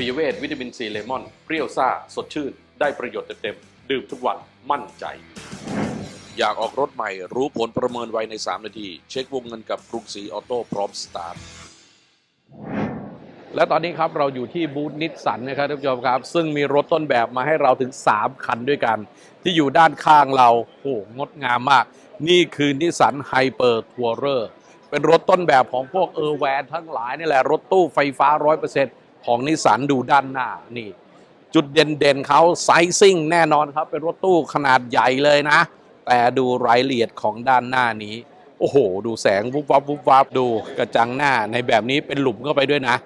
ปีเวทวิตามินซีเลมอน เปรี้ยวซ่า สดชื่น ได้ประโยชน์เต็มๆ ดื่มทุกวันมั่นใจ อยากออกรถใหม่รู้ผลประเมินไวใน 3 นาที เช็ควงเงินกับกรุงศรีออโต้พร้อมสตาร์ทและตอนนี้ครับเราอยู่ที่บูธนิสสันนะครับท่านผู้ชมครับ ซึ่งมีรถต้นแบบมาให้เราถึง 3 คันด้วยกัน ที่อยู่ด้านข้างเราโอ้งดงามมาก นี่คือนิสสันไฮเปอร์ทัวร์เรอร์เป็นรถต้นแบบของพวกเออร์แวนทั้งหลายนี่แหละ รถตู้ไฟฟ้า 100% ของนิสสันดูด้านหน้านี่ จุดเด่นๆเขาไซซิ่งแน่นอนครับ เป็นรถตู้ขนาดใหญ่เลยนะ แต่ดูรายละเอียดของด้านหน้านี้ โอ้โห ดูแสงวุบวับวุบวับดูกระจังหน้าในแบบนี้เป็นหลุมเข้าไปด้วยนะ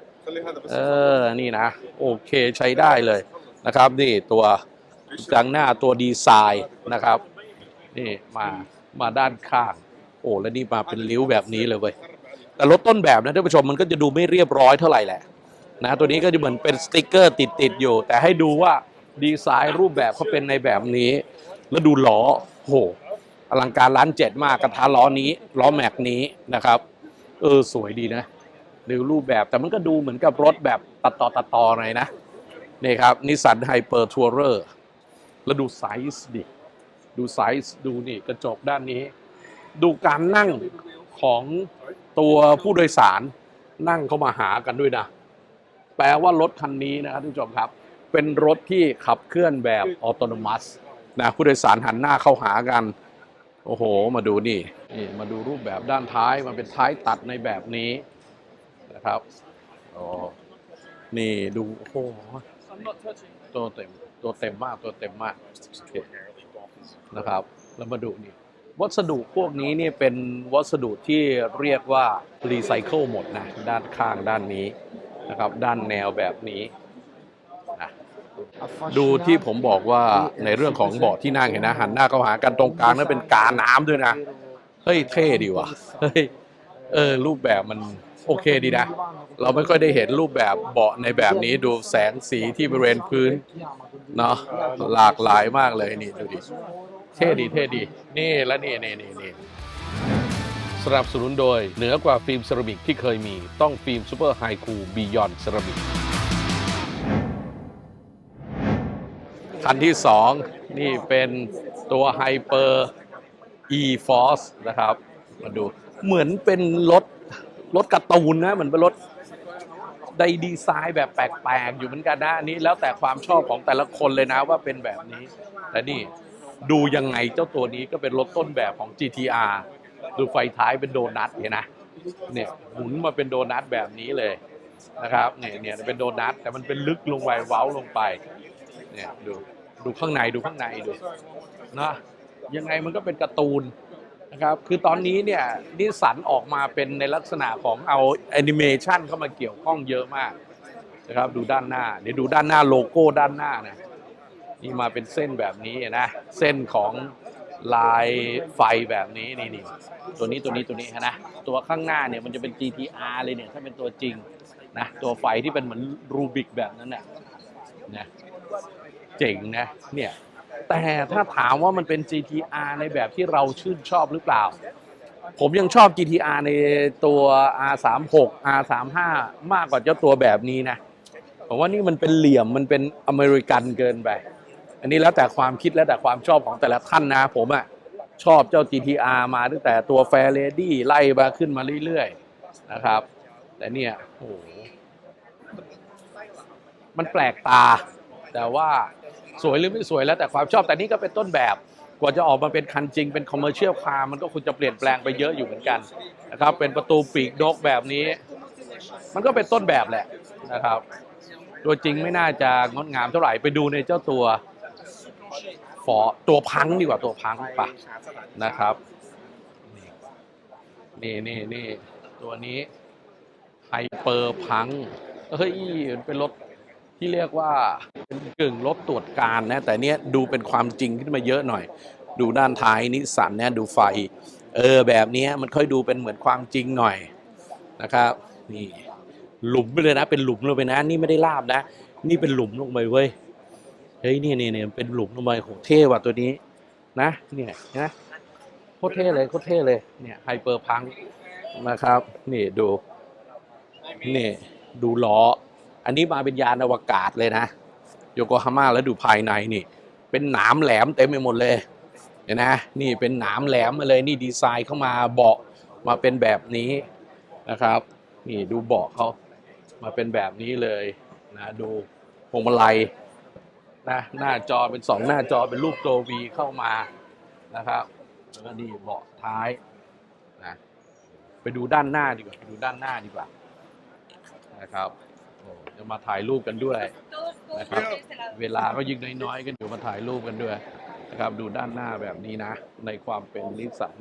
เออ นี่นะ โอเคใช้ได้เลยนะครับ นี่ตัวจังหน้าตัวดีไซน์นะครับ นี่มามาด้านข้างโอ้แล้วนี่มาเป็นริ้วแบบนี้เลยเว้ยแต่รถต้นแบบนะท่านผู้ชมมันก็จะดูไม่เรียบร้อยเท่าไหร่แหละ นะตัวนี้ก็จะเหมือนเป็นสติกเกอร์ติดติดๆอยู่ แต่ให้ดูว่าดีไซน์รูปแบบเขาเป็นในแบบนี้ แล้วดูล้อโหอลังการล้านเจ็ดมากกระทะล้อนี้ล้อแม็กนี้นะครับเออสวยดีนะดูรูปแบบแต่มันก็ดูเหมือนกับรถแบบตัดต่อตัดต่อหน่อยนะนี่ครับนิสสันไฮเปอร์ทัวร์เรอร์แล้วดูไซส์ดิดูไซส์ดูนี่กระจกด้านนี้ ดูการนั่งของตัวผู้โดยสารนั่งเข้ามาหากันด้วยนะ แปลว่ารถคันนี้นะครับทุกผู้ชมครับ เป็นรถที่ขับเคลื่อนแบบออโตนมัสนะผู้โดยสารหันหน้าเข้าหากัน โอ้โห มาดูนี่นี่ มาดูรูปแบบด้านท้าย มันเป็นท้ายตัดในแบบนี้นะครับอ๋อนี่ดูโอ้โหตัวเต็มตัวเต็มมากตัวเต็มมากนะครับ แล้วมาดูนี่วัสดุพวกนี้เนี่ยเป็นวัสดุที่เรียกว่ารีไซเคิลหมดนะ ด้านข้างด้านนี้ นะครับด้านแนวแบบนี้นะดูที่ผมบอกว่าในเรื่องของเบาะที่นั่งเห็นนะ หันหน้าเข้าหากันตรงกลางนั้นเป็นกาน้ำด้วยนะ เฮ้ยเท่ดีว่ะเฮ้ยเออรูปแบบมันโอเคดีนะ เราไม่ค่อยได้เห็นรูปแบบเบาะในแบบนี้ดูแสงสีที่บริเวณพื้นเนาะหลากหลายมากเลยนี่ดูดิเท่ดีเท่ดี นี่และนี่นี่นี่นี่ส นับสนุนโดย เหนือกว่าฟิล์มเซรามิกที่เคยมีต้องฟิล์มซูเปอร์ไฮคูบียอนเซรามิกคันที่สองนี่เป็นตัวไฮเปอร์ e force นะครับ มาดูเหมือนเป็นรถรถการ์ตูนนะเหมือนเป็นรถได้ดีไซน์แบบแปลกๆ อยู่เหมือนกันนะอันนี้แล้วแต่ความชอบของแต่ละคนเลยนะว่าเป็นแบบนี้ แต่นี่ดูยังไงเจ้าตัวนี้ก็เป็นรถต้นแบบของ GTR ดูไฟท้ายเป็นโดนัทเห็นนะเนี่ยหมุนมาเป็นโดนัทแบบนี้เลยนะครับเนี่ยเนี่ยเป็นโดนัทแต่มันเป็นลึกลงไปเว้าลงไปเนี่ยดูดูข้างในดูข้างในดูนะยังไงมันก็เป็นการ์ตูนนะครับคือตอนนี้เนี่ยนิสสันออกมาเป็นในลักษณะของเอาแอนิเมชันเข้ามาเกี่ยวข้องเยอะมากนะครับดูด้านหน้าเดี๋ยวดูด้านหน้าโลโก้ด้านหน้านะนี่มาเป็นเส้นแบบนี้นะ เส้นของ ลายไฟแบบนี้นี่นี่ตัวนี้ตัวนี้ตัวนี้นะตัวข้างหน้าเนี่ยมันจะเป็น GTR เลยเนี่ยถ้าเป็นตัวจริงนะตัวไฟที่เป็นเหมือนรูบิกแบบนั้นน่ะนะเจ๋งนะเนี่ยแต่ถ้าถามว่ามันเป็น GTR ในแบบที่เราชื่นชอบหรือเปล่า ผมยังชอบ GTR ในตัว R36 R35 มากกว่าเจ้าตัวแบบนี้นะผมว่านี่มันเป็นเหลี่ยมมันเป็นอเมริกันเกินไป อันนี้แล้วแต่ความคิดแล้วแต่ความชอบของแต่ละท่านนะ ผมอะชอบเจ้า GTR มาตั้งแต่ตัว Fair Lady ไล่มาขึ้นมาเรื่อยๆนะครับแต่เนี่ยโอ้โหมันแปลกตา แต่ว่าสวยหรือไม่สวยแล้วแต่ความชอบแต่นี่ก็เป็นต้นแบบกว่าจะออกมาเป็นคันจริงเป็นคอมเมอร์เชียลคาร์มันก็ควรจะเปลี่ยนแปลงไปเยอะอยู่เหมือนกันนะครับ เป็นประตูปีกนกแบบนี้ มันก็เป็นต้นแบบแหละนะครับ ตัวจริงไม่น่าจะงดงามเท่าไหร่ไปดูในเจ้าตัว ฟอตัวพังดีกว่าตัวพังปะนะครับ นี่นี่นี่ตัวนี้ไฮเปอร์พังเฮ้ยมันเป็นรถที่เรียกว่าเป็นกึ่งรถตรวจการนะ แต่เนี้ยดูเป็นความจริงขึ้นมาเยอะหน่อย ดูด้านท้ายนิสสันเนี่ยดูไฟ เออแบบนี้มันค่อยดูเป็นเหมือนความจริงหน่อยนะครับ นี่หลุมไปเลยนะ เป็นหลุมลงไปนะ นี่ไม่ได้ลาบนะ นี่เป็นหลุมลงไปเว้ย เฮ้ยนี่นี่นี่เป็นหลุมลงไปโหเท่ว่ะตัวนี้ นะเนี่ยนะโคตรเท่เลยโคตรเท่เลยเนี่ยไฮเปอร์พังนะครับ นี่ดู นี่ดูล้อ อันนี้มาเป็นยานอวกาศเลยนะ โยโกฮาม่าแล้วดูภายในนี่ เป็นหนามแหลมเต็มไปหมดเลยเห็นนะนี่เป็นหนามแหลมมาเลยนี่ดีไซน์เข้ามาเบาะมาเป็นแบบนี้นะครับ นี่ดูเบาะเขามาเป็นแบบนี้เลยนะดูพวงมาลัย นะหน้าจอเป็นสองหน้าจอเป็นรูปตัววีเข้ามานะครับแล้วก็นี่เบาะท้ายนะไปดูด้านหน้าดีกว่าไปดูด้านหน้าดีกว่านะครับจะมาถ่ายรูปกันด้วยนะครับ เวลาก็ยิ่งน้อยๆกันอยู่มาถ่ายรูปกันด้วยนะครับ ดูด้านหน้าแบบนี้นะ ในความเป็นนิสสัน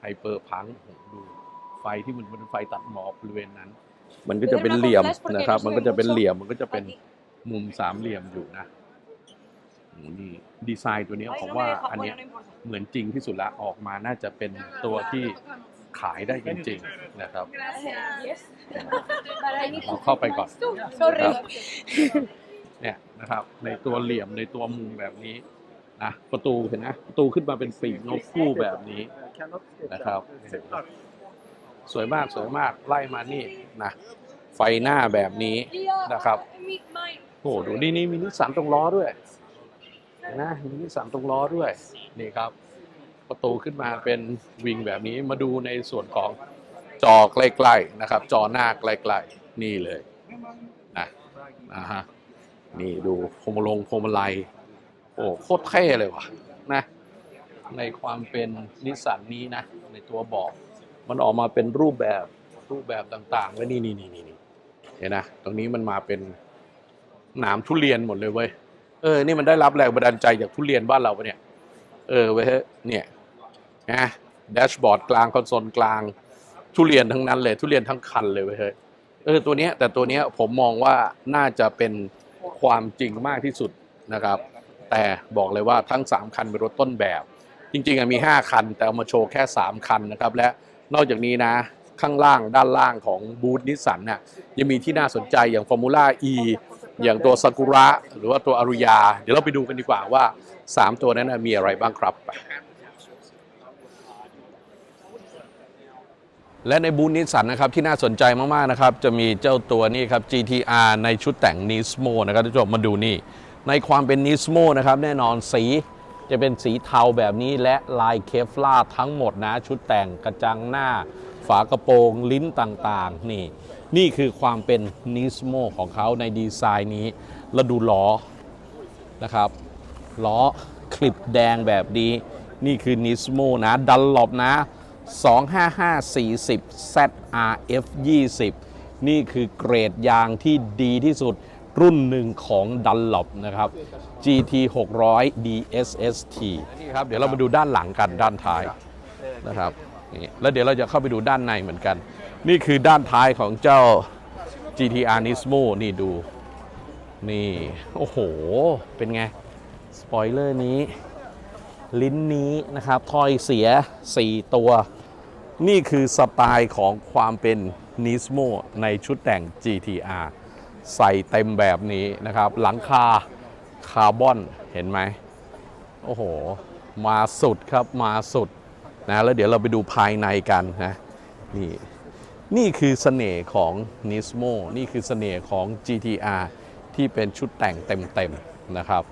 ไฮเปอร์พังดูไฟที่มันเป็นไฟตัดหมอกบริเวณนั้น มันก็จะเป็นเหลี่ยมนะครับ มันก็จะเป็นเหลี่ยมมันก็จะเป็นมุมสามเหลี่ยมอยู่นะ อืมนี่ดีไซน์ตัวนี้ผมว่าอันเนี้ยเหมือนจริงที่สุดละออกมาน่าจะเป็นตัวที่ขายได้จริงๆนะครับเอาเข้าไปก่อน Sorry. เนี่ยนะครับในตัวเหลี่ยมในตัวมุมแบบนี้นะประตูเห็นนะประตูขึ้นมาเป็นปีกนกคู่แบบนี้นะครับสวยมากสวยมากไล่มานี่นะไฟหน้าแบบนี้นะครับโอ้โหดูนี่นี่มีนิสสันตรงล้อด้วยเห็ นะมีนิสสันตรงล้อด้วยนี่ครับ ประตูขึ้นมาเป็นวิงแบบนี้มาดูในส่วนของจอใกล้ๆนะครับ จอหน้าใกล้ๆนี่เลยนะนะฮะนี่ดูพวงมลงพวงมาลัยโอ้โคตรเท่เลยว่ะนะในความเป็นนิสสันนี้นะ ในตัวบอกมันออกมาเป็นรูปแบบรูปแบบต่างๆแล้วนี่นี่นี่นี่นี่เห็นนะตรงนี้มันมาเป็นหนามทุเรียนหมดเลยเว้ย เออ นี่มันได้รับแรงบันดาลใจจากทุเรียนบ้านเราปะเนี่ย เออเว้ยเนี่ยนะแดชบอร์ดกลางคอนโซลกลาง ทุเรียนทั้งนั้นเลย ทุเรียนทั้งคันเลยเว้ยเออตัวเนี้ยแต่ตัวเนี้ยผมมองว่าน่าจะเป็นความจริงมากที่สุดนะครับ แต่บอกเลยว่าทั้ง 3 คันเป็นรถต้นแบบ จริงๆอะมี 5 คัน แต่เอามาโชว์แค่ 3 คันนะครับ และนอกจากนี้นะ ข้างล่างด้านล่างของบูธนิสสันน่ะยังมีที่น่าสนใจอย่าง Formula E อย่างตัวซากุระหรือว่าตัวอารุยา เดี๋ยวเราไปดูกันดีกว่าว่า 3 ตัวนั้นนะมีอะไรบ้างครับ และในบูธนิสสันนะครับที่น่าสนใจมากๆนะครับ จะมีเจ้าตัวนี้ครับ GTR ในชุดแต่ง Nismo นะครับทุกท่านผู้ชมมาดูนี่ ในความเป็น Nismo นะครับ แน่นอนสีจะเป็นสีเทาแบบนี้และลายเคฟลาทั้งหมดนะ ชุดแต่งกระจังหน้า ฝากระโปรงลิ้นต่างๆ นี่ นี่คือความเป็น Nismo ของเขาในดีไซน์นี้แล้วดูล้อนะครับล้อคลิปแดงแบบนี้ นี่คือ Nismo นะดันหลบนะ 25540 ZRF 20 นี่คือเกรดยางที่ดีที่สุดรุ่นหนึ่งของดันหลบนะครับ GT 600 DSST นี่ครับเดี๋ยวเรามาดูด้านหลังกันด้านท้ายนะครับนี่แล้วเดี๋ยวเราจะเข้าไปดูด้านในเหมือนกัน นี่คือด้านท้ายของเจ้า GTR Nismo นี่ดู นี่ โอ้โห เป็นไง สปอยเลอร์นี้ ลิ้นนี้นะครับทอยเสีย 4 ตัว นี่คือสไตล์ของความเป็น Nismo ในชุดแต่ง GTR ใส่เต็มแบบนี้นะครับ หลังคาคาร์บอนเห็นไหม โอ้โห มาสุดครับมาสุดนะแล้วเดี๋ยวเราไปดูภายในกันนะ นี่ นี่คือเสน่ห์ของ Nismo นี่คือเสน่ห์ของ GTR ที่เป็นชุดแต่งเต็มๆนะครับ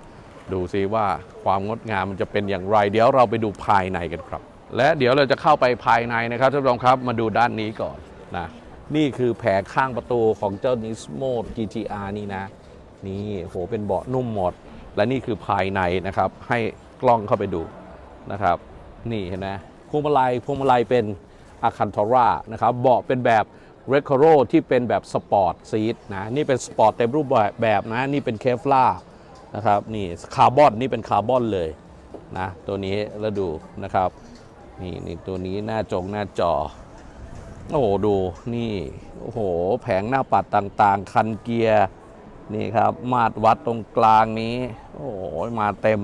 ดูซิว่าความงดงามมันจะเป็นอย่างไร เดี๋ยวเราไปดูภายในกันครับ และเดี๋ยวเราจะเข้าไปภายในนะครับท่านผู้ชมครับมาดูด้านนี้ก่อนนะนี่คือแผงข้างประตูของเจ้า Nismo GTR นี่นะ นี่โหเป็นเบาะนุ่มหมด และนี่คือภายในนะครับให้กล้องเข้าไปดูนะครับ นี่เห็นไหมพวงมาลัยพวงมาลัยเป็น อาคันทอร่านะครับเบาะเป็นแบบเรค o โรที่เป็นแบบสปอร์ตซีทนะนี่เป็นสปอร์ตเต็มรูปแบบนะนี่เป็นเคฟล่านะครับนี่คาร์บอนนี่เป็นคาร์บอนเลยนะตัวนี้แล้วดูนะครับนี่นี่ตัวนี้หน้าจงหน้าจอ โอ้โหดูนี่โอ้โหแผงหน้าปัดต่างๆ คันเกียร์นี่ครับมาตรวัดตรงกลางนี้ โอ้โหมาเต็ม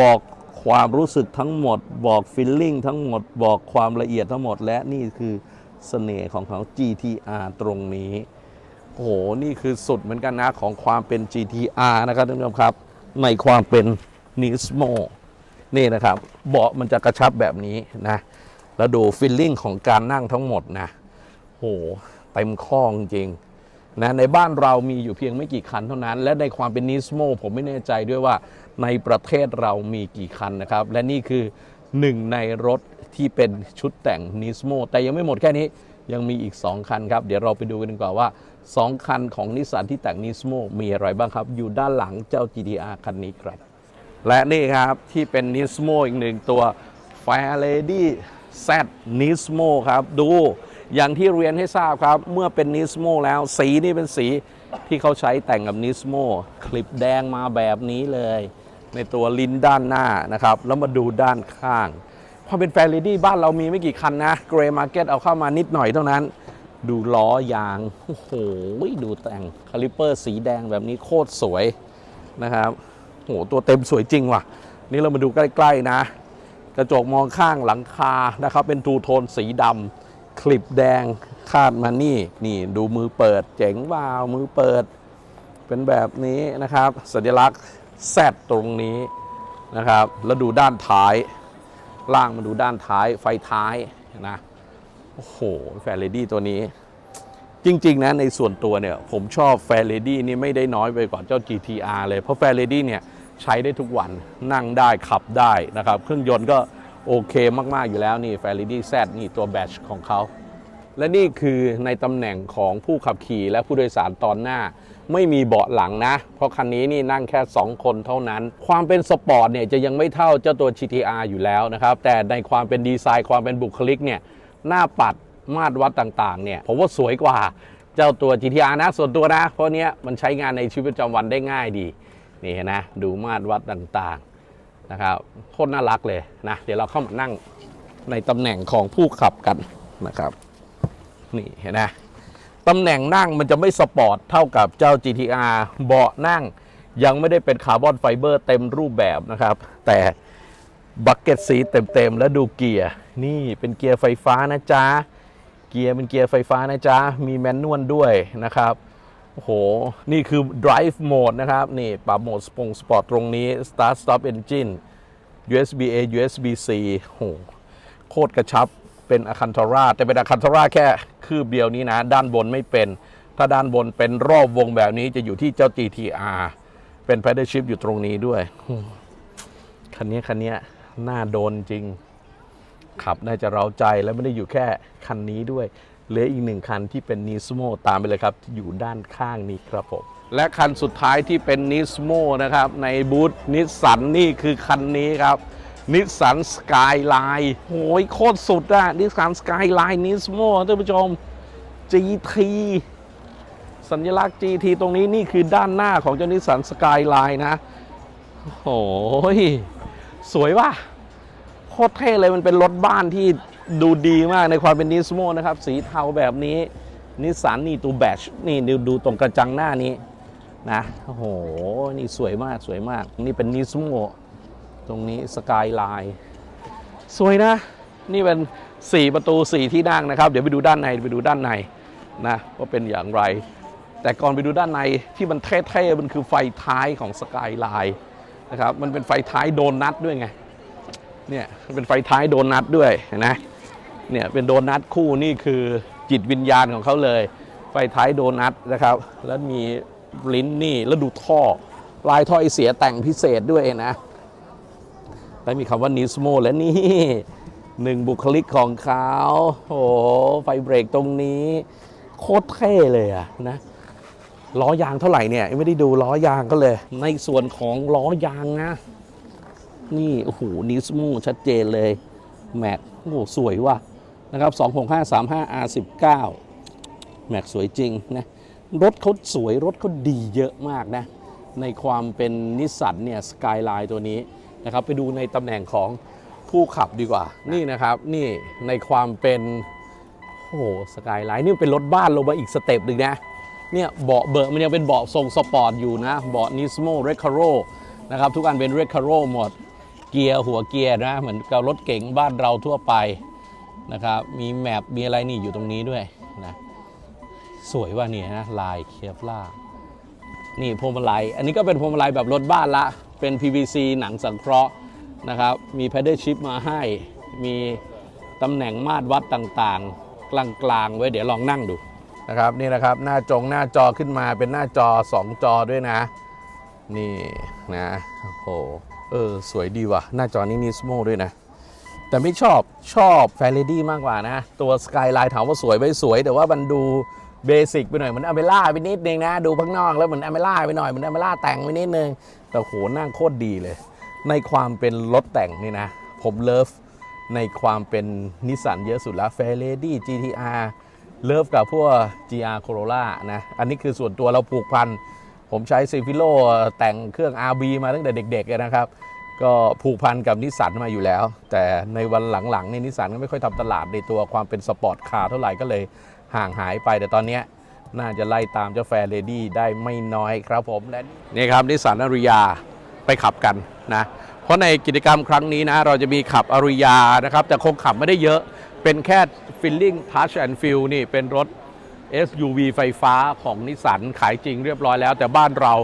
บอก ความรู้สึกทั้งหมด บอกฟิลลิ่งทั้งหมด บอกความละเอียดทั้งหมด และนี่คือเสน่ห์ของเขา GTR ตรงนี้โอ้โหนี่คือสุดเหมือนกันนะของความเป็น GTR นะครับท่านผู้ชมครับ ในความเป็น Nismo นี่นะครับ เบาะมันจะกระชับแบบนี้นะ แล้วดูฟิลลิ่งของการนั่งทั้งหมดนะโหเต็มข้องจริงนะในบ้านเรามีอยู่เพียงไม่กี่คันเท่านั้น และในความเป็นนิสโมผมไม่แน่ใจด้วยว่า ในประเทศเรามีกี่คันนะครับ และนี่คือหนึ่งในรถที่เป็นชุดแต่งนิสโมแต่ยังไม่หมดแค่นี้ยังมีอีก 2 คันครับ เดี๋ยวเราไปดูกันดีกว่าว่า 2 คันของนิสสันที่แต่งนิสโมมีอะไรบ้างครับ อยู่ด้านหลังเจ้า GTR คันนี้ครับ และนี่ครับที่เป็นนิสโมอีกหนึ่งตัว f a i r Lady Z Nismo ครับ ดูอย่างที่เรียนให้ทราบครับ เมื่อเป็น Nismo แล้วสีนี่เป็นสีที่เขาใช้แต่งกับ Nismo คลิปแดงมาแบบนี้เลย ในตัวลิ้นด้านหน้านะครับ แล้วมาดูด้านข้างพอเป็นแฟร์เลดี้บ้านเรามีไม่กี่คันนะเกรย์มาร์เก็ตเอาเข้ามานิดหน่อยเท่านั้น ดูล้อยาง โอ้โห ดูแต่งคาลิปเปอร์สีแดงแบบนี้โคตรสวยนะครับโอ้โหตัวเต็มสวยจริงว่ะ นี่เรามาดูใกล้ๆนะ กระจกมองข้างหลังคานะครับ เป็นทูโทนสีดำคลิปแดงคาดมานี่ นี่ดูมือเปิด เจ๋งว่าวมือเปิด เป็นแบบนี้นะครับ สัญลักษณ์ แซดตรงนี้นะครับ แล้วดูด้านท้าย ล่างมาดูด้านท้ายไฟท้ายนะโอ้โหแฟร์เลดี้ตัวนี้ จริง ๆ นะ ในส่วนตัวเนี่ย ผมชอบแฟร์เลดี้นี่ไม่ได้น้อยไปกว่าเจ้า GTR เลย เพราะแฟร์เลดี้เนี่ย ใช้ได้ทุกวันนั่งได้ขับได้นะครับ เครื่องยนต์ก็โอเคมาก ๆ อยู่แล้วนี่ f a i r l a d y Z นี่ตัวแบตของเขา และนี่คือในตำแหน่งของผู้ขับขี่และผู้โดยสารตอนหน้า ไม่มีเบาะหลังนะ เพราะคันนี้นี่นั่งแค่ 2 คนเท่านั้น ความเป็นสปอร์ตเนี่ยจะยังไม่เท่าเจ้าตัว GTR อยู่แล้วนะครับ แต่ในความเป็นดีไซน์ความเป็นบุคลิกเนี่ยหน้าปัดมาตรวัดต่างๆเนี่ยผมว่าสวยกว่าเจ้าตัว GTR นะส่วนตัวนะ เพราะเนี้ยมันใช้งานในชีวิตประจำวันได้ง่ายดีนี่นนะดูมาตรวัดต่างๆนะครับโคตรน่ารักเลยนะเดี๋ยวเราเข้ามานั่งในตำแหน่งของผู้ขับกันนะครับ นี่เห็นนะตำแหน่งนั่งมันจะไม่สปอร์ตเท่ากับเจ้า GTR เบาะนั่งยังไม่ได้เป็นคาร์บอนไฟเบอร์เต็มรูปแบบนะครับ แต่บักเก็ตสีเต็มๆแล้วดูเกียร์ นี่เป็นเกียร์ไฟฟ้านะจ๊ะ เกียร์เป็นเกียร์ไฟฟ้านะจ๊ะ มีแมนนวลด้วยนะครับโอ้โห นี่คือ drive mode นะครับ นี่ปรับโหมดสปงสปอร์ตตรงนี้ start stop engine USB A USB C โหโคตรกระชับ เป็นอะคันทร่าแต่เป็นอะคันทร่าแค่คืบเดียวนี้นะ ด้านบนไม่เป็น ถ้าด้านบนเป็นรอบวงแบบนี้จะอยู่ที่เจ้า GTR เป็น pedal shift อยู่ตรงนี้ด้วย คันนี้คันนี้น่าโดนจริง ขับน่าจะเราใจและไม่ได้อยู่แค่คันนี้ด้วยเหลืออีกหนึ่งคันที่เป็นนิสโมตามไปเลยครับ อยู่ด้านข้างนี้ครับผมและคันสุดท้ายที่เป็นนิสโมนะครับ ในบูธนิสสันนี่คือคันนี้ครับ นิสสันสกายไลน์โหยโคตรสุดอะนิสสันสกายไลน์นิสโมท่านผู้ชม GT สัญลักษณ์ GT ตรงนี้นี่คือด้านหน้าของเจ้านิสสันสกายไลน์นะโอ้ยสวยว่ะโคตรเท่เลยมันเป็นรถบ้านที่ดูดีมากในความเป็นนิสโมนะครับ สีเทาแบบนี้นิสสันนี่ตูแบชนี่ดูดูตรงกระจังหน้านี้นะโอ้โห นี่สวยมากสวยมาก นี่เป็นนิสโม รงนี้สกายไลน์สวยนะ นี่เป็น 4 ประตู 4 ที่นั่งนะครับ เดี๋ยวไปดูด้านในไปดูด้านในนะว่าเป็นอย่างไร แต่ก่อนไปดูด้านในที่มันเท่ๆมันคือไฟท้ายของสกายไลน์นะครับมันเป็นไฟท้ายโดนนัดด้วยไงเนี่ยเป็นไฟท้ายโดนัทด้วยเห็นะเนี่ยเป็นโดนัทคู่นี่คือจิตวิญญาณของเขาเลย ไฟท้ายโดนัทนะครับ แล้วมีลิ้นนี่แล้วดูท่อ ลายท่อไอเสียแต่งพิเศษด้วยนะ แล้มีคำว่านิสโมและนี่หนึ่งบุคลิกของเขาโอ้ไฟเบรกตรงนี้ โคตรเท่เลยอะนะล้อยางเท่าไหร่เนี่ยไม่ได้ดูล้อยางก็เลย ในส่วนของล้อยางนะ นี่โอ้โหนิสโมชัดเจนเลย แม็กโอ้สวยว่ะนะครับ 26535 R19 แม็กสวยจริงนะรถเขาสวยรถเขาดีเยอะมากนะ ในความเป็นนิสสันเนี่ยสกายไลน์ตัวนี้ นะครับไปดูในตำแหน่งของผู้ขับดีกว่า นี่นะครับนี่ในความเป็นโอ้โหสกายไลน์นี่เป็นรถบ้านลงมาอีกสเต็ปหนึ่งนะเนี่ยเบาะเบอร์มันยังเป็นเบาะทรงสปอร์ตอยู่นะเบาะนิสโมเรคาโรนะครับทุกอันเป็นเรคาโรหมดเกียร์หัวเกียร์นะเหมือนกับรถเก๋งบ้านเราทั่วไปนะครับมีแมปมีอะไรนี่อยู่ตรงนี้ด้วยนะสวยว่านี่นะลายเคฟล่านี่พวงมาลัยอันนี้ก็เป็นพวงมาลัยแบบรถบ้านละ เป็น PVC หนังสังเคราะห์นะครับ มี pedal shift มาให้ มีตำแหน่งมาตรวัดต่างๆ กลางๆ ไว้เดี๋ยวลองนั่งดูนะครับนี่นะครับหน้าจงหน้าจอขึ้นมาเป็นหน้าจอ 2 จอด้วยนะ นี่นะโอ้โหเออสวยดีว่ะ หน้าจอนี้นิสโมด้วยนะ แต่ไม่ชอบชอบแฟรดี้มากกว่านะ ตัวสกายไลน์ถามว่าสวยไหมสวย แต่ว่ามันดู เบสิกไปหน่อยเหมือนอเมล่าไปนิดนึงนะ ดูข้างนอกแล้วเหมือนอเมล่าไปหน่อยเหมือนอเมล่าแต่งไปนิดนึง แต่โหนั่งโคตรดีเลย ในความเป็นรถแต่งนี่นะ ผมเลิฟในความเป็นนิสสันเยอะสุดแล้ว f a i r Lady GTR เลิฟกับพวก GR Corolla นะ อันนี้คือส่วนตัวเราผูกพัน ผมใช้ซีฟิโลแต่งเครื่อง RB มาตั้งแต่เด็กๆนะครับ ก็ผูกพันกับนิสสันมาอยู่แล้ว แต่ในวันหลังๆนี่นิสสันก็ไม่ค่อยทำตลาดในตัวความเป็นสปอร์ตคาร์เท่าไหร่ก็เลย ห่างหายไปแต่ตอนนี้น่าจะไล่ตามเจ้าแฟร์เลดี้ได้ไม่น้อยครับผมและนี่ครับนิสสันอริยาไปขับกันนะเพราะในกิจกรรมครั้งนี้นะ เราจะมีขับอริยานะครับแต่คงขับไม่ได้เยอะ เป็นแค่ Feeling Touch and Feel นี่เป็นรถ SUV ไฟฟ้าของนิสสันขายจริงเรียบร้อยแล้ว แต่บ้านเรา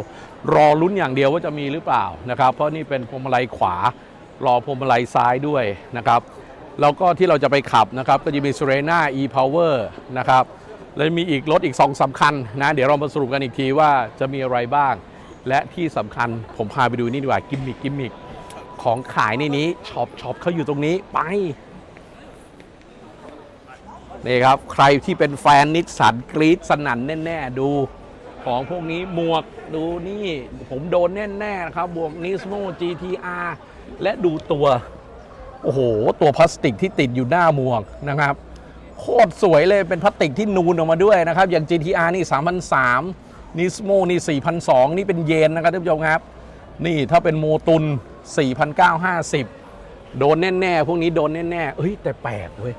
รอลุ้นอย่างเดียวว่าจะมีหรือเปล่านะครับ เพราะนี่เป็นพวงมาลัยขวารอพวงมาลัยซ้ายด้วยนะครับ แล้วก็ที่เราจะไปขับนะครับก็จะมี Serena e-Power นะครับแล้วมีอีกรถอีก2องสำคัญนะเดี๋ยวเรามาสรุปกันอีกทีว่าจะมีอะไรบ้าง และที่สำคัญผมพาไปดูนี่ดีกว่ากิมมิกกิมมิกของขายในนี้ช็อปช็อปเขาอยู่ตรงนี้ไปนี่ครับ ใครที่เป็นแฟนนิสสันกรีดสนั่นแน่ ๆ ดูของพวกนี้หมวกดูนี่ผมโดนแน่ ๆ นะครับบวกนิสโม GTR และดูตัว โอ้โห ตัวพลาสติกที่ติดอยู่หน้าหมวกนะครับ โคตรสวยเลยเป็นพลาสติกที่นูนออกมาด้วยนะครับ อย่าง GTR นี่ 3,003นิสโมนี่ 4,002 นี่เป็นเยนนะครับท่านผู้ชมครับ นี่ถ้าเป็นโมตุน 4,950 โดนแน่ๆ พวกนี้โดนแน่ๆเฮ้ย แต่แปลกเว้ย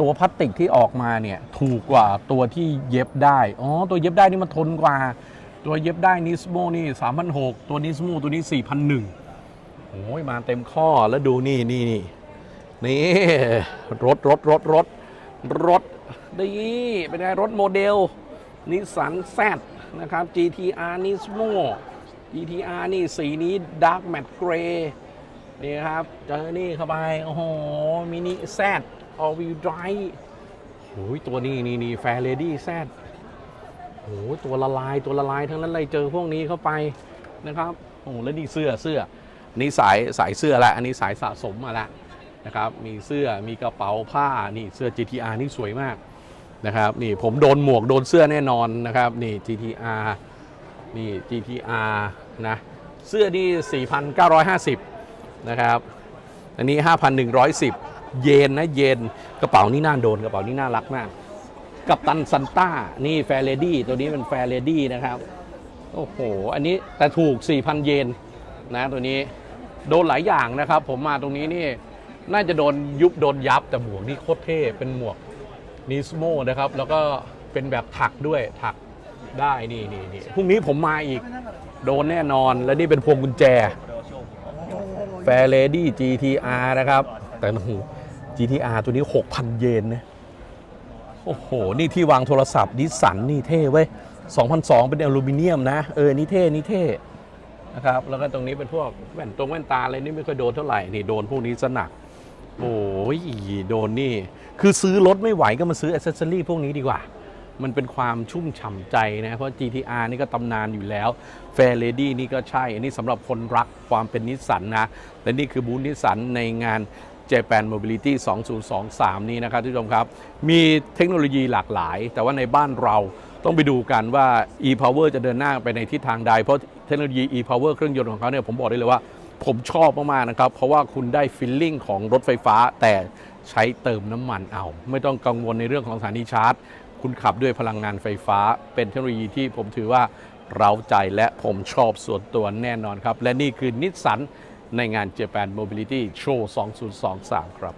ตัวพลาสติกที่ออกมาเนี่ย ถูกกว่าตัวที่เย็บได้ อ๋อ ตัวเย็บได้นี่มันทนกว่า ตัวเย็บได้นิสโมนี่3,006ตัวนิสโมตัวนี้4,001โอ้ยมาเต็มข้อแล้วดูนี่นี่นี่ นี่รถรถรถรถรถนี่เป็นไงรถโมเดลนิสสันแซดนะครับ GTR Nismo GTR นี่สีนี้ Dark Matte Grey นี่ครับเจอนี่เข้าไปโอ้โหมินิแซด all wheel drive โอ้ยตัวนี้นี่นี่แฟร์เลดี้แซดโอ้โหตัวละลายตัวละลายทั้งนั้นเลยเจอพวกนี้เข้าไปนะครับโอ้โหแล้วนี่เสื้อเสื้อนี่สายสายเสื้อละอันนี้สายสะสมมาละ นะครับมีเสื้อมีกระเป๋าผ้านี่เสื้อ GTR นี่สวยมากนะครับนี่ผมโดนหมวกโดนเสื้อแน่นอนนะครับนี่ GTR นี่ GTR นะเสื้อนี่ 4,950 นะครับ อันนี้ 5,110 เยนนะเยนกระเป๋านี่น่าโดนกระเป๋านี่น่ารักมาก กับตันซันต้านี่แฟร์เลดี้ตัวนี้เป็นแฟร์เลดี้นะครับ โอ้โห อันนี้แต่ถูก 4,000 เยนนะตัวนี้โดนหลายอย่างนะครับ ผมมาตรงนี้นี่ น่าจะโดนยุบโดนยับแต่หมวกนี่โคตรเท่เป็นหมวกนิสโมนะครับ แล้วก็เป็นแบบถักด้วยถักได้นี่นี่นี่พรุ่งนี้ผมมาอีก โดนแน่นอนและนี่เป็นพวงกุญแจแฟร์เลดี้ GTR นะครับ แต่โอ้โห GTR ตัวนี้ 6,000 เยนนะโอ้โห นี่ที่วางโทรศัพท์ดิสันนี่เท่เว้ย2,002 เป็นอลูมิเนียมนะ เออ นี่เท่ นี่เท่นะครับ แล้วก็ตรงนี้เป็นพวกแว่นตรงแว่นตาอะไรนี่ไม่ค่อยโดนเท่าไหร่ นี่โดนพวกนี้ซะหนัก โอ้ยโดนนี่ คือซื้อรถไม่ไหวก็มาซื้ออ c เซสซอรี่พวกนี้ดีกว่า มันเป็นความชุ่มฉ่ำใจนะ เพราะ GTR นี่ก็ตำนานอยู่แล้ว f a i r Lady นี่ก็ใช่ อันนี้สำหรับคนรักความเป็นนิสสันนะ และนี่คือบูธนิสสันในงาน Japan Mobility 2023 นี้นะครับทุกผู้ชมครับ มีเทคโนโลยีหลากหลาย แต่ว่าในบ้านเราต้องไปดูกันว่า e-power จะเดินหน้าไปในทิศทางใด เพราะเทคโนโลยี e-power เครื่องยนต์ของเขาเนี่ยผมบอกได้เลยว่า ผมชอบมากๆนะครับ เพราะว่าคุณได้ฟิลลิ่งของรถไฟฟ้า แต่ใช้เติมน้ำมันเอา ไม่ต้องกังวลในเรื่องของสถานีชาร์จ คุณขับด้วยพลังงานไฟฟ้า เป็นเทคโนโลยีที่ผมถือว่าเราใจและผมชอบส่วนตัวแน่นอนครับ และนี่คือนิสสันในงาน Japan Mobility Show 2023 ครับ